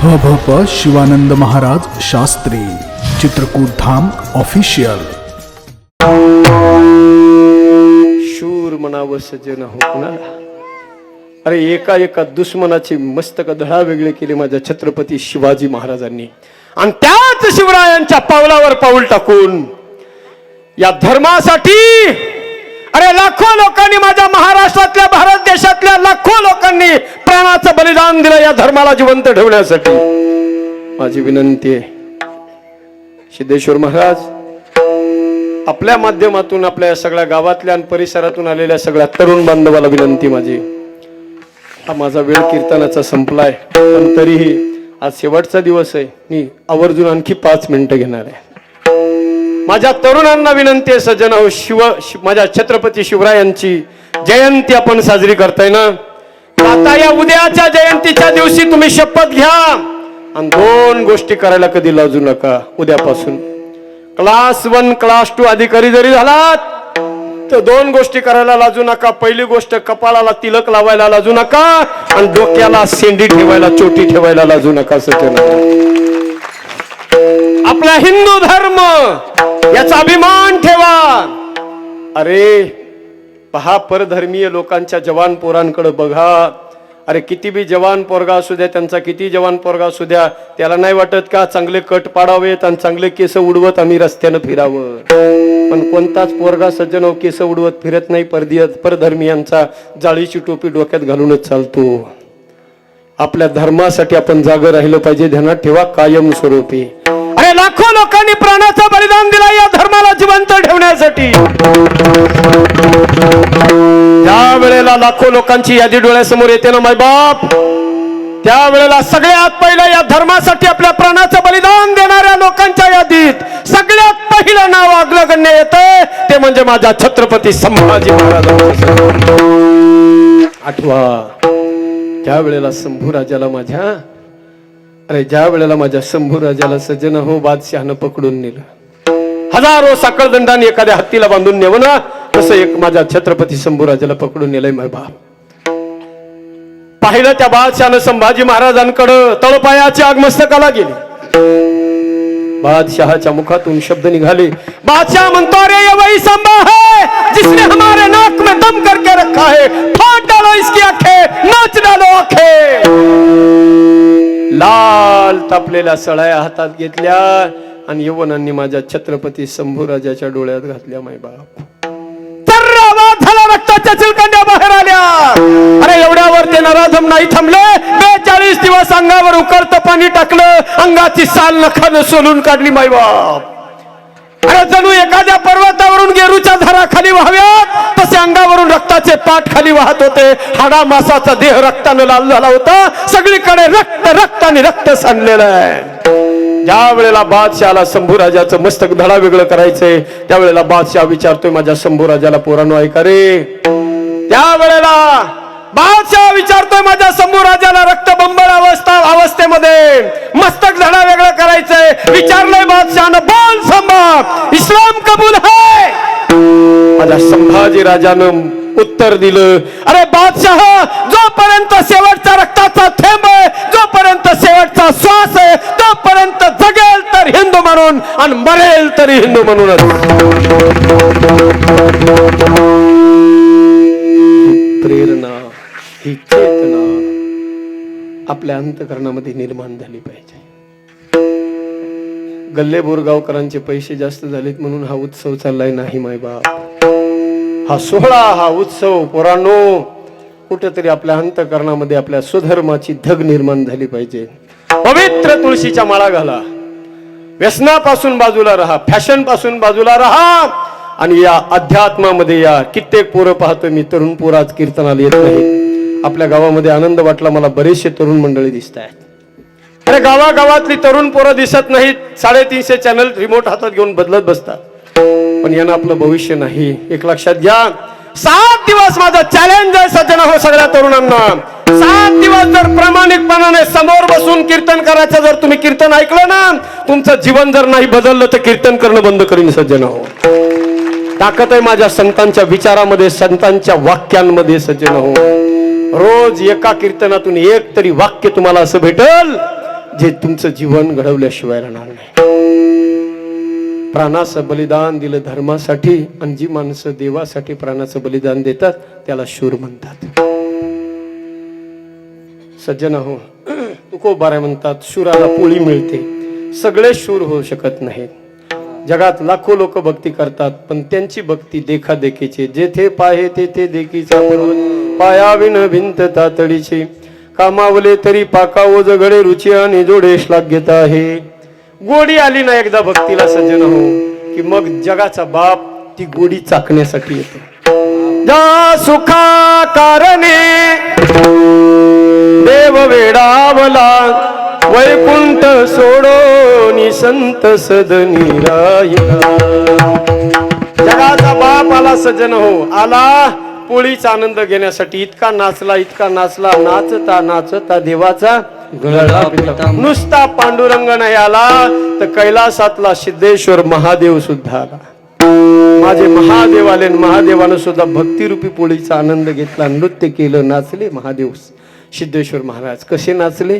ह भ प शिवानंद महाराज शास्त्री चित्रकूट धाम ऑफिशियल. शूर म्हणावं सज्जन हो अरे एका एका दुश्मनाची मस्तक धडा वेगळे केले माझ्या छत्रपती शिवाजी महाराजांनी. आणि त्याच शिवरायांच्या पावलावर पाऊल टाकून या धर्मासाठी अरे लाखो लोकांनी माझ्या महाराष्ट्रातल्या भारत देशातल्या लाखो लोकांनी प्राणाचं बलिदान दिलं या धर्माला जिवंत ठेवण्यासाठी. माझी विनंती आहे सिद्धेश्वर महाराज आपल्या माध्यमातून आपल्या सगळ्या गावातल्या आणि परिसरातून आलेल्या सगळ्या तरुण बांधवाला विनंती माझी. हा माझा वेळ कीर्तनाचा संपलाय पण तरीही आज शेवटचा दिवस आहे. मी आवर्जून आणखी पाच मिनिटं घेणार आहे. माझ्या तरुणांना विनंती आहे सज्जन हो शिव माझ्या छत्रपती शिवरायांची जयंती आपण साजरी करताय ना? आता या उद्याच्या जयंतीच्या दिवशी तुम्ही शपथ घ्या. आणि दोन गोष्टी करायला कधी लाजू नका उद्यापासून. क्लास वन क्लास टू अधिकारी जरी झालात तर दोन गोष्टी करायला लाजू नका. पहिली गोष्ट कपाळाला तिलक लावायला लाजू नका आणि डोक्याला सेंडी ठेवायला चोटी ठेवायला लाजू नका सज्जन. आपला हिंदू धर्म याचा अभिमान ठेवा. अरे पहा परधर्मीय लोकांच्या जवान पोरांकडे बघा. अरे किती बी जवान पोरगा असू द्या त्यांचा किती जवान पोरगा असू द्या त्याला नाही वाटत का चांगले कट पाडावेत आणि चांगले केस उडवत आम्ही रस्त्यानं फिरावं? पण कोणताच पोरगा सज्जन हो केस उडवत फिरत नाही परदीय परधर्मीयांचा. जाळीची टोपी डोक्यात घालूनच चालतो. आपल्या धर्मासाठी आपण जागर राहिलं पाहिजे ध्यानात ठेवा कायम स्वरूपी. लाखो लोकांनी प्राणाचं बलिदान दिला या धर्माला जिवंत ठेवण्यासाठी. ज्या वेळेला लाखो लोकांची यादी डोळ्यासमोर येते ना मायबाप त्यावेळेला सगळ्यात पहिलं या धर्मासाठी आपल्या प्राणाचं बलिदान देणाऱ्या लोकांच्या यादीत सगळ्यात पहिलं नाव अग्रगण्य येतं. ते म्हणजे माझ्या छत्रपती संभाजी महाराज आठवा त्यावेळेला शंभू राजाला माझ्या अरे ज्या वेळेला माझ्या शंभू राजाला सज्जन हो बादशहानं पकडून नेलं. हजारो साखळदंडाने एखाद्या हत्तीला बांधून नेव ना. तसं एक माझ्या छत्रपती शंभू राजाला पकडून नेलंय माय बाप. पाहिलं त्या बादशहानं संभाजी महाराजांकडं तळपायाची आगमस्तकाला गेली. बादशहाच्या मुखातून शब्द निघाले. बादशाह म्हणतो अरे ये वही संभा है जिसने हमारे नाक में दम करके रखा है. फाड़ डालो इसकी आंखें नाच डालो आंखें. लाल तापलेल्या सळाया हातात घेतल्या आणि यवनांनी माझ्या छत्रपती शंभूराजाच्या डोळ्यात घातल्या माय बाप. झाला रक्ताच्या चिलकांड्या बाहेर आल्या. अरे एवढ्यावर ते नराधम नाही थांबले. बेचाळीस दिवस अंगावर उकरत पाणी टाकलं. अंगाची साल नखानं सोलून काढली माय बाप. अरे जणू एखाद्या पर्वतावरून रक्ताचे पाठ खाली वाहत होते. हाडा मासाचा देह रक्तानं लाल झाला होता. सगळीकडे रक्त रक्त आणि रक्त सांडलेलं आहे. ज्या वेळेला बादशहाला शंभूराजाचं मस्तक धडा वेगळं करायचंय त्यावेळेला बादशाह विचारतोय माझ्या शंभूराजाला पोरानो ऐका रे. त्यावेळेला बादशाह विचारतोय माझ्या शंभूराजाला रक्त बंबळ अवस्था अवस्थेमध्ये मस्तक धडा वेगळं करायचंय. विचारलंय बादशहानं बोल संभा इस्लाम कबूल है. माझ्या संभाजी राजानं उत्तर दिलं. अरे बादशाह जोपर्यंत शेवटचा रक्ताचा थेंब आहे जोपर्यंत शेवटचा श्वास आहे तोपर्यंत जगेल तर हिंदू म्हणून आणि मरेल तरी हिंदू म्हणूनच प्रेरणा ही चेतना आपल्या अंतकरणामध्ये निर्माण झाली पाहिजे. गल्ले बोरगावकरांचे पैसे जास्त झालेत म्हणून हा उत्सव चाललाय नाही माय बाप हा सोहळा हा उत्सव पोरांनो कुठेतरी आपल्या अंतकरणामध्ये आपल्या स्वधर्माची धग निर्माण झाली पाहिजे. पवित्र तुळशीच्या माळा घाला. व्यसनापासून बाजूला राहा फॅशनपासून बाजूला राहा. आणि या अध्यात्मामध्ये या कित्येक पोरं पाहतोय मी तरुण पोरं आज कीर्तनाला येत नाही आपल्या गावामध्ये आनंद वाटला मला बरेचसे तरुण मंडळी दिसत आहेत. अरे गावागावातली तरुण पोरं दिसत नाहीत. साडेतीनशे चॅनल रिमोट हातात घेऊन बदलत बसतात. पण यानं आपलं भविष्य नाही. एक लक्षात घ्या. सात दिवस माझा चॅलेंज आहे सज्जन हो सगळ्या तरुणांना. सात दिवस जर प्रामाणिकपणाने समोर बसून कीर्तन करायचं जर तुम्ही कीर्तन ऐकलं ना तुमचं जीवन जर नाही बदललं तर कीर्तन करणं बंद करीन सज्जन हो. ताकद आहे माझ्या संतांच्या विचारामध्ये संतांच्या वाक्यांमध्ये सज्जन हो. रोज एका कीर्तनातून एक तरी वाक्य तुम्हाला असं भेटल जे तुमचं जीवन घडवल्याशिवाय राहणार नाही. प्राणाचं बलिदान दिलं धर्मासाठी आणि जी माणसं देवासाठी प्राणाचं बलिदान देतात त्याला शूर म्हणतात. सज्जन हो तुकोबारा म्हणतात शूराला पोळी मिळते. सगळे शूर होऊ शकत नाहीत. जगात लाखो लोक भक्ती करतात पण त्यांची भक्ती देखादेखीची. जेथे पाहे तेथे देखीचा पर्वत पायाविन भिंत तातडीची. कामावले तरी पाका ओजगडे रुची आणि जोडे श्लाघ्यता आहे. गोडी आली ना एकदा भक्तीला सज्जन हो की मग जगाचा बाप ती गोडी चाकण्यासाठी येतो. जा सुखा कारणे देव वेडावला वैकुंठ सोडो नि संत सदनी जगाचा बाप आला सज्जन हो आला पोळीचा आनंद घेण्यासाठी. इतका नाचला इतका नाचला नाचता नाचता देवाचा नुसता पांडुरंग नाही आला तर कैलासातला सिद्धेश्वर महादेव सुद्धा आला. माझे महादेव आले महादेवानं सुद्धा भक्तिरूपी पोळीचा आनंद घेतला नृत्य केलं नाचले महादेव सिद्धेश्वर महाराज. कसे नाचले?